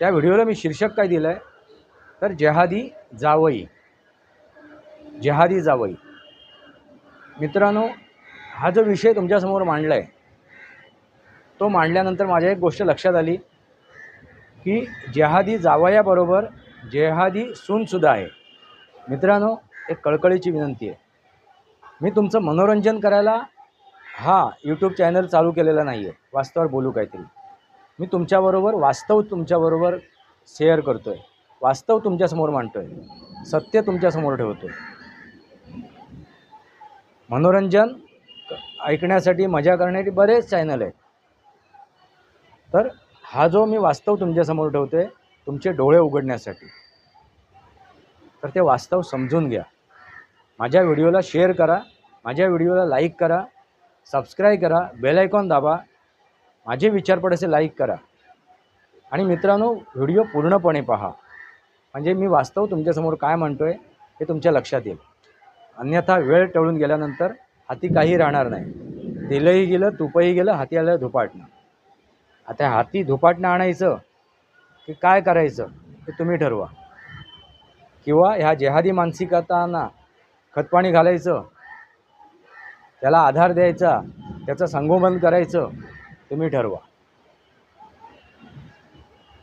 त्या व्हिडिओला मी शीर्षक काय दिलं आहे तर जेहादी जावई. जेहादी जावई. मित्रांनो हा जो विषय तुमच्यासमोर मांडला आहे तो मांडल्यानंतर माझ्या एक गोष्ट लक्षात आली की जेहादी जावयाबरोबर जेहादी सूनसुद्धा आहे. मित्रांनो एक कळकळीची विनंती आहे. मी तुमचं मनोरंजन करायला हा यूट्यूब चॅनल चालू केलेला नाही आहे वास्तवावर बोलू काहीतरी. मी तुमच्याबरोबर वास्तव तुमच्याबरोबर शेअर करतो आहे वास्तव तुमच्यासमोर मांडतो आहे सत्य तुमच्यासमोर ठेवतो आहे मनोरंजन ऐकण्यासाठी मजा करण्यासाठी बरेच चॅनल आहेत. तर हा जो मी वास्तव तुमच्यासमोर ठेवतो आहे तुमचे डोळे उघडण्यासाठी. तर ते वास्तव समजून घ्या. माझ्या व्हिडिओला शेअर करा माझ्या व्हिडिओला लाईक करा सबस्क्राईब करा बेल आयकॉन दाबा माझे विचार पडसे लाईक करा. आणि मित्रांनो व्हिडिओ पूर्णपणे पहा. म्हणजे मी वास्तव तुमच्यासमोर काय म्हणतो आहे हे तुमच्या लक्षात येईल. अन्यथा वेळ टळून गेल्यानंतर हाती काही राहणार नाही. तेलही गेलं तुपही गेलं हाती आलं धुपाटणं. आता हाती धुपाटणं आणायचं की काय करायचं ते तुम्ही ठरवा. किंवा ह्या जेहादी मानसिकतांना खतपाणी घालायचं त्याला आधार द्यायचा त्याचं संगोपन करायचं तुम्ही ठरवा.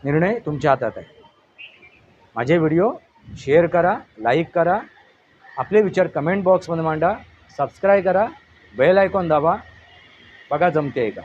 निर्णय तुमच्या हातात आहे. माझे व्हिडिओ शेअर करा लाईक करा आपले विचार कमेंट बॉक्समध्ये मांडा सबस्क्राईब करा बेल आयकॉन दाबा. बघा जमते आहे का?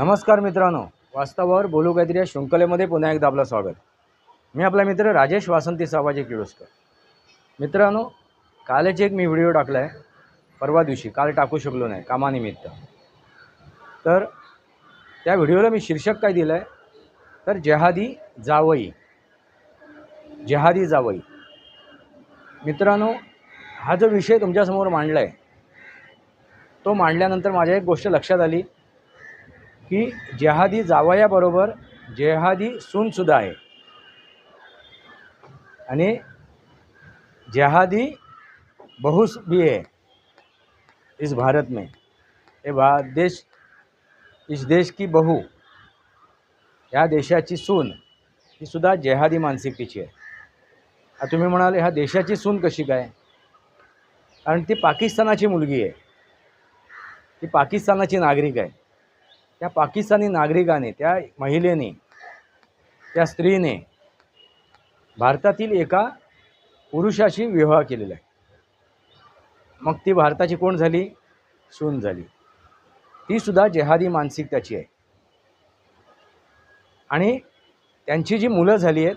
नमस्कार मित्रांनो. वास्तवावर बोलू काहीतरी या शृंखलेमध्ये पुन्हा एकदा आपलं स्वागत. मी आपला मित्र राजेश वासंती सावाजी किडोसकर मित्रांनो कालच एक मी व्हिडिओ टाकला आहे परवा दिवशी काल टाकू शकलो नाही कामानिमित्त. तर त्या व्हिडिओला मी शीर्षक काय दिलं आहे तर जेहादी जावई. जेहादी जावई. मित्रांनो हा जो विषय तुमच्यासमोर मांडला आहे तो मांडल्यानंतर माझ्या एक गोष्ट लक्षात आली. की जेहादी जावयाबरोबर जेहादी सूनसुद्धा आहे. आणि जेहादी बहुस भी है इस भारत में हे भा देश इस देश की बहू या देशाची सून ही सुद्धा जेहादी मानसिकतेची आहे. तुम्ही म्हणाल ह्या देशाची सून कशी काय? कारण ती पाकिस्तानाची मुलगी आहे. ती पाकिस्तानाची नागरिक आहे. त्या पाकिस्तानी नागरिकाने त्या महिलेने त्या स्त्रीने भारतातील एका पुरुषाशी विवाह केलेला आहे. मग ती भारताची कोण झाली? सून झाली. ती सुद्धा जेहादी मानसिकताची आहे. आणि त्यांची जी मुलं झाली आहेत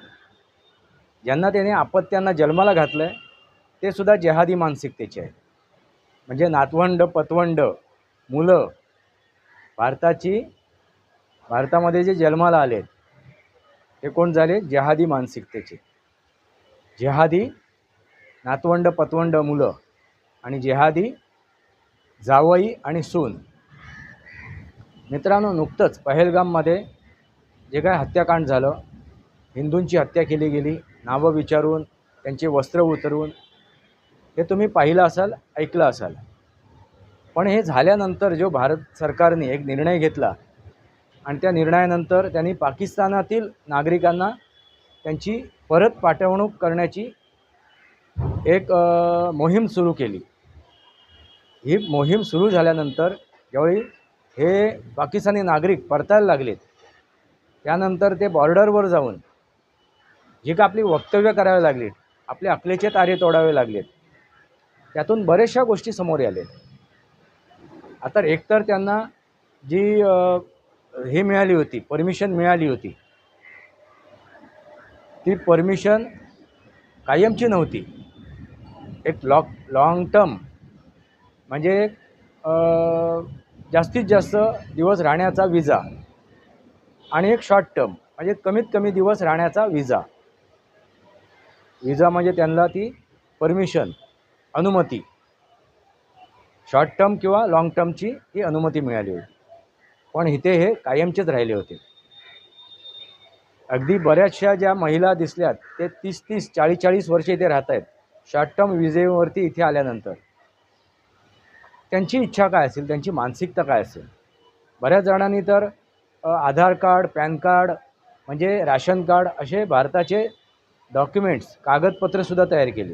ज्यांना त्याने आपत्त्यांना जन्माला घातलं आहे ते सुद्धा जेहादी मानसिकतेचे आहेत. म्हणजे नातवंड पतवंड मुलं भारताची भारतामध्ये जे जन्माला आले ते कोण झाले? जेहादी मानसिकतेचे. जेहादी नातवंड पतवंड मुलं आणि जेहादी जावई आणि सून. मित्रांनो नुकतंच पहेलगाममध्ये जे काय हत्याकांड झालं हिंदूंची हत्या केली गेली नावं विचारून त्यांचे वस्त्र उतरवून हे तुम्ही पाहिलं असाल ऐकलं असाल. पण हे झाल्यानंतर जो भारत सरकारने एक निर्णय घेतला आणि त्या निर्णयानंतर त्यांनी पाकिस्तानातील नागरिकांना त्यांची परत पाठवणूक करण्याची एक मोहीम सुरू केली. ही मोहीम सुरू झाल्यानंतर ज्यावेळी हे पाकिस्तानी नागरिक परतायला लागलेत त्यानंतर ते बॉर्डरवर जाऊन जी का आपली वक्तव्य करावी लागली आपले अकलेचे तारे तोडावे लागलेत त्यातून बऱ्याचशा गोष्टी समोर आलेत आता एकतर त्यांना जी हे मिळाली होती परमिशन मिळाली होती ती परमिशन कायमची नव्हती. एक लॉक लाँग टर्म म्हणजे जास्तीत जास्त दिवस राहण्याचा विजा आणि एक शॉर्ट टर्म म्हणजे कमीत कमी दिवस राहण्याचा विजा. विजा म्हणजे त्यांना ती परमिशन अनुमती. शॉर्ट टर्म किंवा लाँग टर्मची ही अनुमती मिळाली होती. पण इथे हे कायमचेच राहिले होते. अगदी बऱ्याचशा ज्या महिला दिसल्यात ते तीस तीस चाळीस चाळीस वर्ष इथे राहत आहेत शॉर्ट टर्म विजेवरती इथे आल्यानंतर. त्यांची इच्छा काय असेल? त्यांची मानसिकता काय असेल? बऱ्याच जणांनी तर आधार कार्ड पॅन कार्ड म्हणजे राशन कार्ड असे भारताचे डॉक्युमेंट्स कागदपत्रसुद्धा तयार केली.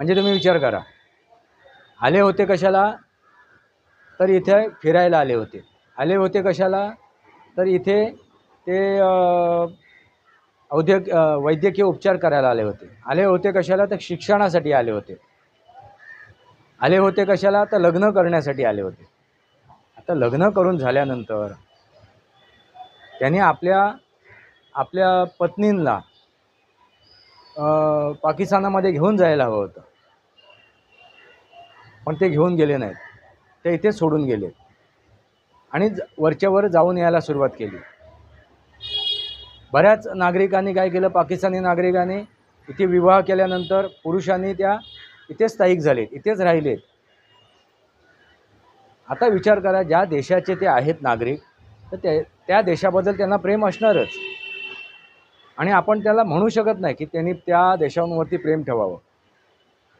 म्हणजे तुम्ही विचार करा. आले होते कशाला? तर इथे फिरायला आले होते. आले होते कशाला? तर इथे ते औद्योग वैद्यकीय उपचार करायला आले होते. आले होते कशाला? तर शिक्षणासाठी आले होते. आले होते कशाला? तर लग्न करण्यासाठी आले होते. आता लग्न करून झाल्यानंतर त्यांनी आपल्या आपल्या पत्नींना पाकिस्तानामध्ये घेऊन जायला हवं होतं. पण ते घेऊन गेले नाहीत. ते इथे सोडून गेले. आणि ज- वरच्यावर जाऊन यायला सुरुवात केली. बऱ्याच नागरिकांनी काय केलं? पाकिस्तानी नागरिकांनी इथे विवाह केल्यानंतर पुरुषांनी त्या इथेच स्थायिक झालेत इथेच राहिलेत. आता विचार करा ज्या देशाचे ते आहेत नागरिक तर ते त्या देशाबद्दल त्यांना प्रेम असणारच. आणि आपण त्याला म्हणू शकत नाही की त्यांनी त्या देशांवरती प्रेम ठेवावं.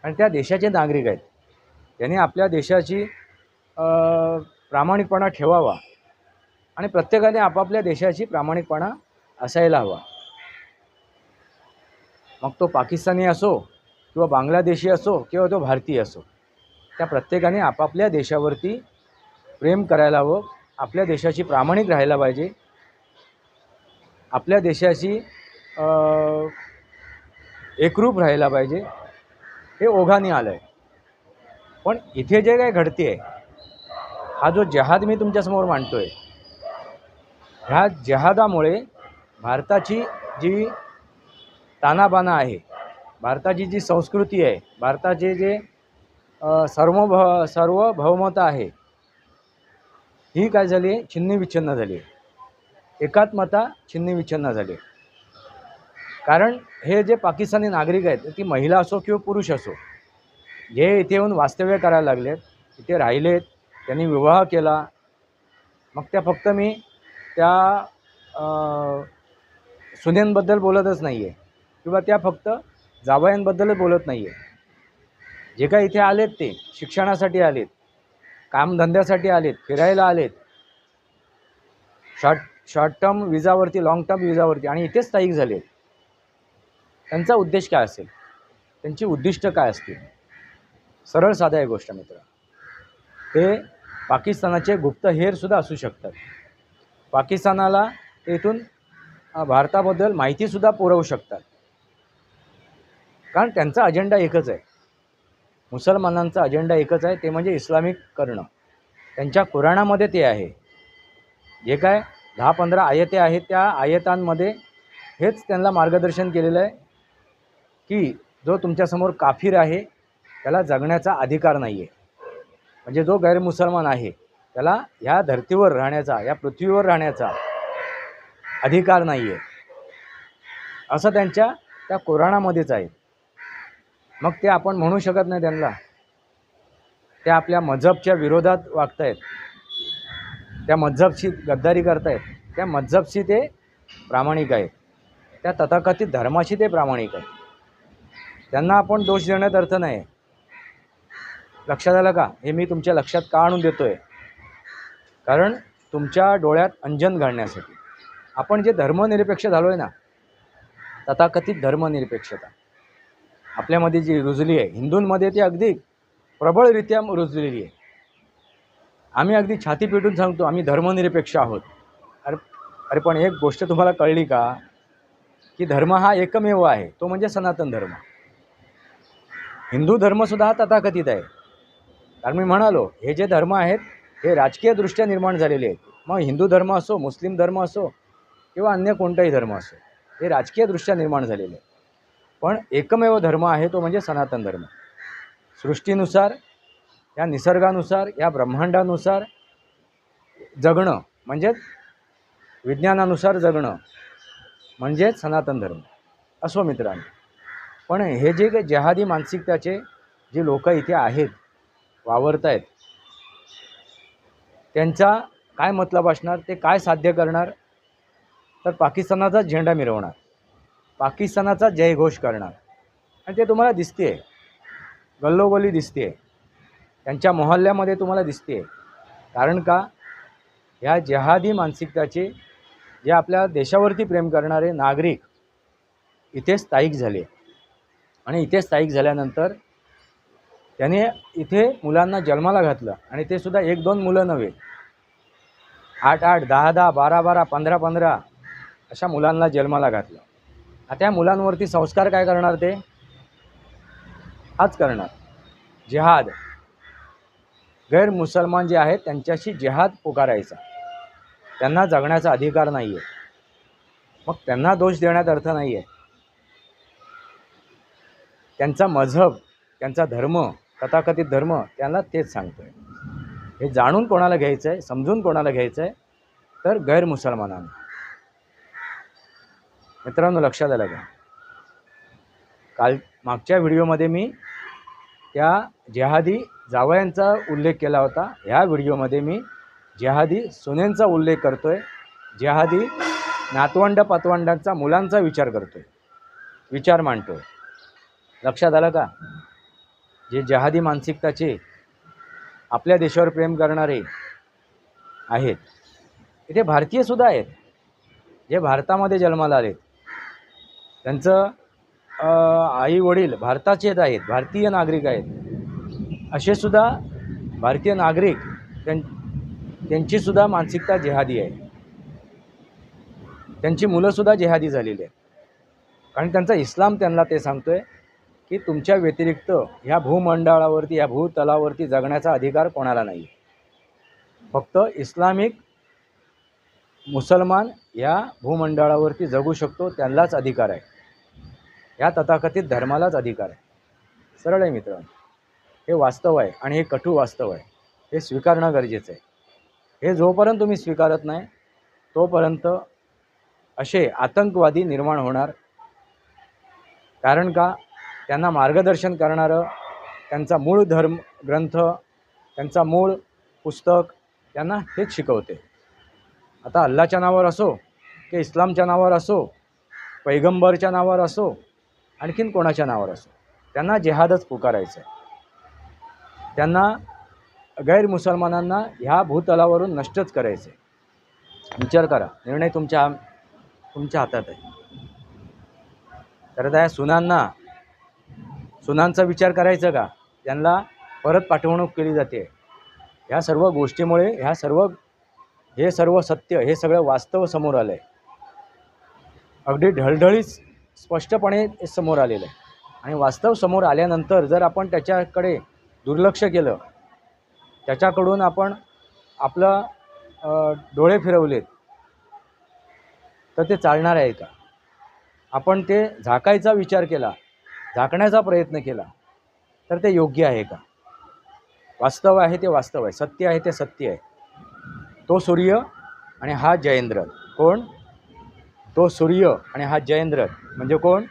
आणि त्या देशाचे नागरिक आहेत. त्यांनी आपल्या देशाची प्रामाणिकपणा ठेवावा आणि प्रत्येकाने आपापल्या देशाची प्रामाणिकपणा असायला हवा. मग तो पाकिस्तानी असो किंवा बांगलादेशी असो किंवा तो भारतीय असो त्या प्रत्येकाने आपापल्या देशावरती प्रेम करायला हवं आपल्या देशाची प्रामाणिक राहायला पाहिजे आपल्या देशाशी एकरूप राहायला पाहिजे हे ओघाने आलं आहे पण इथे जे काय घडते आहे हा जो जहाद मी तुमच्यासमोर मांडतो आहे ह्या जहादामुळे भारताची जी तानाबाना आहे भारताची जी संस्कृती आहे भारताचे जे सर्वभ सार्वभौमता आहे ही काय झाली? आहे छिन्नीविच्छिन्न झाली. आहे एकात्मता छिन्नीविच्छिन्न झाली. आहे कारण हे जे पाकिस्तानी नागरिक आहेत ती महिला असो किंवा पुरुष असो जे इथे येऊन वास्तव्य करायला लागलेत इथे राहिलेत त्यांनी विवाह केला. मग त्या फक्त मी त्या सुनेंबद्दल बोलतच नाही आहे किंवा त्या फक्त जावयांबद्दलच बोलत नाही आहे जे काही इथे आलेत ते शिक्षणासाठी आलेत कामधंद्यासाठी आलेत फिरायला आलेत. शॉर्ट शॉर्ट टर्म विजावरती लाँग टर्म विजावरती आणि इथेच स्थायिक झालेत. त्यांचा उद्देश काय असेल? त्यांची उद्दिष्ट काय असतील? सरळ साधा आहे गोष्ट मित्र. ते पाकिस्तानाचे गुप्त हेरसुद्धा असू शकतात. पाकिस्तानाला तेथून भारताबद्दल माहितीसुद्धा पुरवू शकतात. कारण त्यांचा अजेंडा एकच आहे. मुसलमानांचा अजेंडा एकच आहे ते म्हणजे इस्लामिक करणं. त्यांच्या कुराणामध्ये ते आहे. जे काय दहा पंधरा आयते आहेत त्या आयतांमध्ये हेच त्यांना मार्गदर्शन केलेलं आहे की जो तुमच्यासमोर काफीर आहे त्याला जगण्याचा अधिकार नाही आहे म्हणजे जो गैरमुसलमान आहे त्याला ह्या धर्तीवर राहण्याचा या पृथ्वीवर राहण्याचा अधिकार नाही आहे असं त्यांच्या त्या कुराणामध्येच आहे. मग ते आपण म्हणू शकत नाही त्यांना. ते आपल्या मजहबच्या विरोधात वागतायत. त्या मजहबशी गद्दारी करतायत. त्या मजहबशी ते प्रामाणिक आहेत. त्या तथाकथित धर्माशी ते प्रामाणिक आहेत. त्यांना आपण दोष देण्यात अर्थ नाही लक्षात आलं का? हे मी तुमच्या लक्षात का आणून देतो आहे कारण तुमच्या डोळ्यात अंजन घालण्यासाठी. आपण जे धर्मनिरपेक्ष झालो आहे ना तथाकथित धर्मनिरपेक्षता. आपल्यामध्ये जी रुजली आहे हिंदूंमध्ये ती अगदी प्रबळरित्या रुजलेली आहे. आम्ही अगदी छाती पेटून सांगतो आम्ही धर्मनिरपेक्ष आहोत. अरे अरे पण एक गोष्ट तुम्हाला कळली का? की धर्म हा एकमेव आहे तो म्हणजे सनातन धर्म. हिंदू धर्मसुद्धा हा तथाकथित आहे. कारण मी म्हणालो हे जे धर्म आहेत हे राजकीयदृष्ट्या निर्माण झालेले आहेत. मग हिंदू धर्म असो मुस्लिम धर्म असो किंवा अन्य कोणताही धर्म असो हे राजकीयदृष्ट्या निर्माण झालेले आहे पण एकमेव धर्म आहे तो म्हणजे सनातन धर्म. सृष्टीनुसार या निसर्गानुसार या ब्रह्मांडानुसार जगणं म्हणजेच विज्ञानानुसार जगणं म्हणजेच सनातन धर्म असो मित्रांनो. पण हे जे काही जहादी मानसिकताचे जे लोक इथे आहेत वावरत आहेत त्यांचा काय मतलब असणार ते काय साध्य करणार? तर पाकिस्तानाचा झेंडा मिरवणार. पाकिस्तानाचा जयघोष करणार. आणि ते तुम्हाला दिसते गल्लोगल्ली दिसते त्यांच्या मोहल्ल्यामध्ये तुम्हाला दिसते कारण का? ह्या जहादी मानसिकताचे जे आपल्या देशावरती प्रेम करणारे नागरिक इथे स्थायिक झाले. आणि इथे स्थायिक झाल्यानंतर त्याने इथे मुलांना जन्माला घातलं आणि ते सुद्धा एक दोन मुलं नव्हे. आठ आठ दहा दहा बारा बारा पंधरा पंधरा अशा मुलांना जन्माला घातलं. आता त्या मुलांवरती संस्कार काय करणार ते? हाच करणार. जिहाद. गैर मुसलमान जे आहेत त्यांच्याशी जिहाद पुकारायचा. त्यांना जगण्याचा अधिकार नाही आहे मग त्यांना दोष देण्यात अर्थ नाही आहे त्यांचा मजहब त्यांचा धर्म तथाकथित धर्म त्यांना तेच सांगतो आहे हे जाणून कोणाला घ्यायचं आहे समजून कोणाला घ्यायचं आहे तर गैरमुसलमानांना मित्रांनो लक्षात आलं का? काल मागच्या व्हिडिओमध्ये मी त्या जेहादी जावयांचा उल्लेख केला होता. ह्या व्हिडिओमध्ये मी जेहादी सुनेंचा उल्लेख करतो आहे जेहादी नातवंड पतवंडांचा मुलांचा विचार करतो आहे विचार मांडतो आहे लक्षात आलं का? जे जहादी मानसिकताचे आपल्या देशावर प्रेम करणारे आहेत. इथे भारतीयसुद्धा आहेत जे भारतामध्ये जन्माला आले त्यांचं आई वडील भारताचेच आहेत भारतीय नागरिक आहेत. असे सुद्धा भारतीय नागरिक त्यां त्यांचीसुद्धा मानसिकता जिहादी आहे. त्यांची मुलंसुद्धा जिहादी झालेली आहेत. कारण त्यांचा इस्लाम त्यांना ते सांगतो आहे की तुमच्या व्यतिरिक्त ह्या भूमंडळावरती ह्या भूतलावरती जगण्याचा अधिकार कोणाला नाही. फक्त इस्लामिक मुसलमान या भूमंडळावरती जगू शकतो त्यांनाच अधिकार आहे. या तथाकथित धर्मालाच अधिकार आहे. सरळ आहे मित्रांनो. हे वास्तव आहे आणि हे कठू वास्तव आहे. हे स्वीकारणं गरजेचं आहे. हे जोपर्यंत तुम्ही स्वीकारत नाही तोपर्यंत असे आतंकवादी निर्माण होणार. कारण का? त्यांना मार्गदर्शन करणारं त्यांचा मूळ धर्म ग्रंथ त्यांचा मूळ पुस्तक त्यांना हेच शिकवते. आता अल्लाच्या नावावर असो की इस्लामच्या नावावर असो पैगंबरच्या नावावर असो आणखीन कोणाच्या नावावर असो त्यांना जेहादच पुकारायचं आहे. त्यांना गैर मुसलमानांना ह्या भूतलावरून नष्टच करायचं आहे. विचार करा निर्णय तुमच्या तुमच्या हातात आहे. तर त्या सुनांना सुनांचा विचार करायचा का? त्यांना परत पाठवणूक केली जाते. ह्या सर्व गोष्टीमुळे ह्या सर्व हे सर्व सत्य हे सगळं वास्तव समोर आलं आहे अगदी ढळढळीच स्पष्टपणे समोर आलेलं आहे. आणि वास्तव समोर आल्यानंतर जर आपण त्याच्याकडे दुर्लक्ष केलं त्याच्याकडून आपण आपलं डोळे फिरवलेत तर ते चालणार आहे का? आपण ते झाकायचा विचार केला झाकण्याचा प्रयत्न केला तर ते योग्य आहे का? वास्तव आहे ते वास्तव आहे सत्य आहे ते सत्य आहे. तो सूर्य आणि हा जयेंद्र. कोण? तो सूर्य आणि हा जयेंद्र. म्हणजे कोण?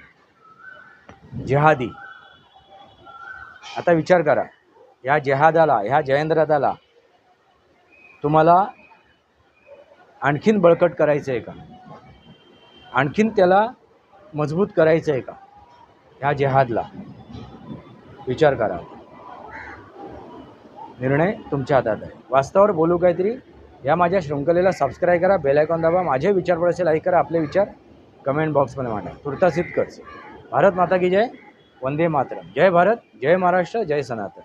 जिहादी. आता विचार करा ह्या जिहादाला ह्या जयेंद्रदाला तुम्हाला आणखीन बळकट करायचं आहे का? आणखीन त्याला मजबूत करायचं आहे का? ह्या जेहादला विचार करा. निर्णय तुमच्या हातात आहे. वास्तवावर बोलू काहीतरी? या माझ्या शृंखलेला सबस्क्राईब करा बेल आयकॉन दाबा माझे विचार पडायचे लाईक करा आपले विचार कमेंट बॉक्समध्ये मांडा. तुर्तास इतकंच भारत माता की जय. वंदे मातरम. जय भारत जय महाराष्ट्र जय सनातन.